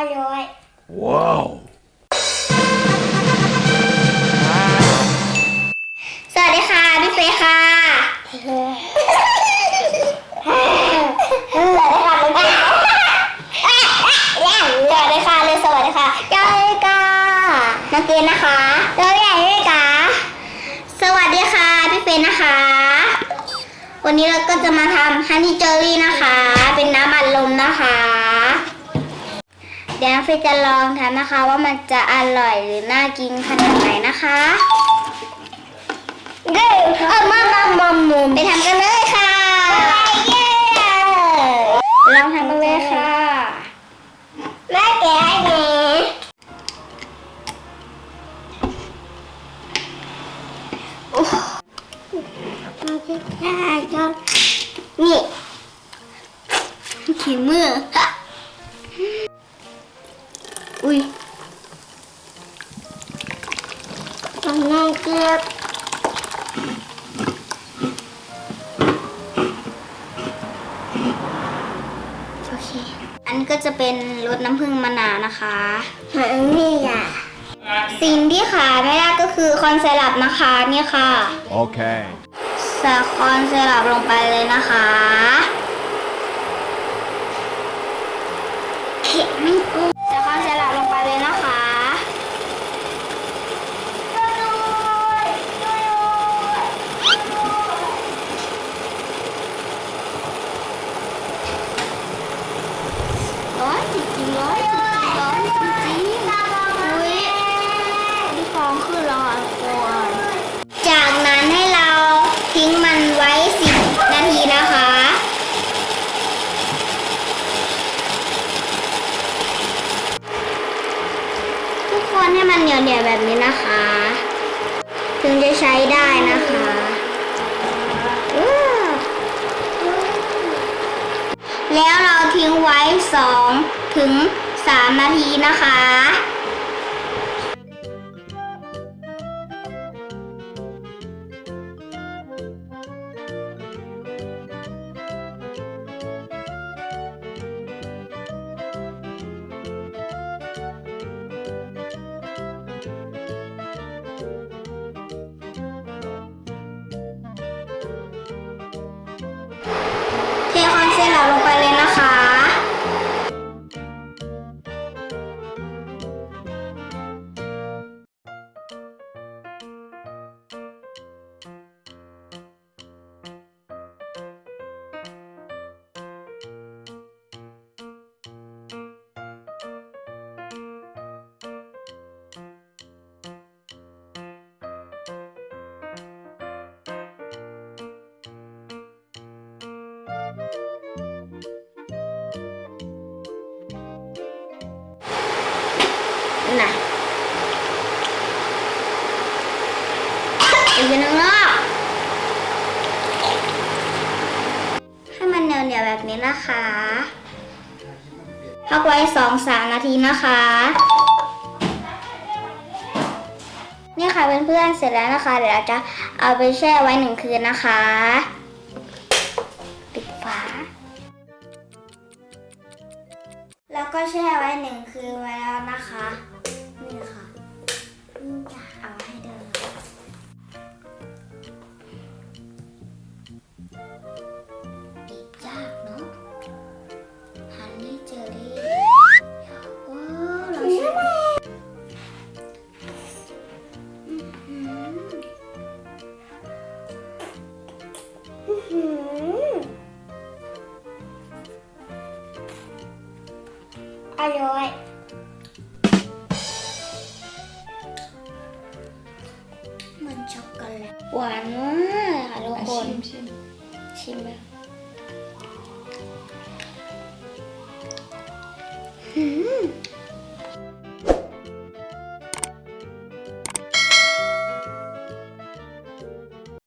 อร่อย ว้าว สวัสดีค่ะพี่เฟยค่ะ สวัสดีค่ะน้งแก้สวัสดีค่ะเลยสวัสดีค่ะเจ้กาน้องเกนนะคะแล้วใหญ่เอกาสวัสดีค่ะพี่เฟยนะคะ วันนี้เราก็จะมาทำฮันนี่เจอรี่นะคะ เป็นน้ำบัดลมนะคะ เดี๋ยวน้องเฟนจะลองทำนะคะ ว่ามันจะอร่อยหรือน่ากินขนาดไหนนะคะเย้เออมามามามุมไปทำกันเลยค่ะเย้ลองทำกันเลยค่ะแม่แกะให้หนูโอ้มันจะได้ก็นี่ขีมือ อุ้ยต้องนั่งเก็บโอเค อันนี้ก็จะเป็นรสน้ำผึ้งมะนาวนะคะอันนี้อะ สิ่งที่ขาดไม่ได้ก็คือคอนเซรัปนะคะเนี่ยค่ะ Okay. ใส่คอนเซรัปลงไปเลยนะคะเข็มไม่กูใส่คอนเซรัปลงไปเลยนะคะร้อนจริงๆร้อนจริงๆร้อนจริงๆอุ้ยที่ฟองขึ้นแล้วอะทุกคนจากนั้นให้เราทิ้งมันไว้ 10 นาทีนะคะ ทุกคนให้มันเหนียวๆแบบ นะคะ ถึงจะใช้ได้นะคะแล้วเราทิ้งไว้ 2 ถึง 3 นาทีนะคะ น่ะอีกนึงอะให้มันเหนียวๆแบบนี้นะคะพักไว้สองสามนาทีนะคะ นี่ค่ะเพื่อนๆเสร็จแล้วนะคะ เดี๋ยวเราจะเอาไปแช่ไว้หนึ่งคืนนะคะ แล้วก็แช่ไว้หนึ่งคืนไว้แล้วนะคะ อร่อยเหมันช็อกโกแลตหวานมากค่ะทุกคน ชิมชิมแบบหืม